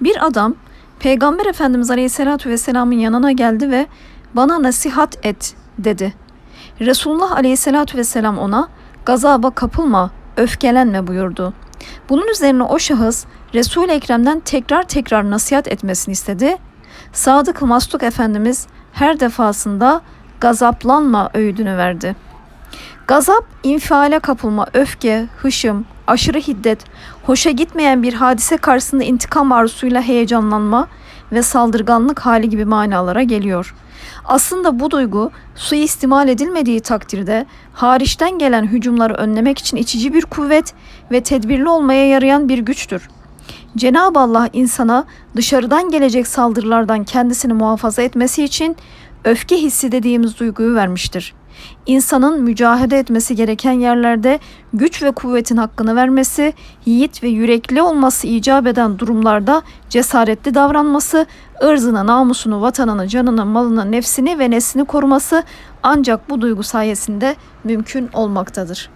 Bir adam Peygamber Efendimiz Aleyhisselatü Vesselam'ın yanına geldi ve bana nasihat et dedi. Resulullah Aleyhisselatü Vesselam ona gazaba kapılma, öfkelenme buyurdu. Bunun üzerine o şahıs Resul-i Ekrem'den tekrar tekrar nasihat etmesini istedi. Sadık Mastuk Efendimiz her defasında gazaplanma öğüdünü verdi. Gazap, infiale kapılma, öfke, hışım, aşırı hiddet, hoşa gitmeyen bir hadise karşısında intikam arzusuyla heyecanlanma ve saldırganlık hali gibi manalara geliyor. Aslında bu duygu suistimal edilmediği takdirde hariçten gelen hücumları önlemek için içici bir kuvvet ve tedbirli olmaya yarayan bir güçtür. Cenab-ı Allah insana dışarıdan gelecek saldırılardan kendisini muhafaza etmesi için öfke hissi dediğimiz duyguyu vermiştir. İnsanın mücahede etmesi gereken yerlerde güç ve kuvvetin hakkını vermesi, yiğit ve yürekli olması icap eden durumlarda cesaretli davranması, ırzını, namusunu, vatanını, canını, malını, nefsini ve neslini koruması ancak bu duygu sayesinde mümkün olmaktadır.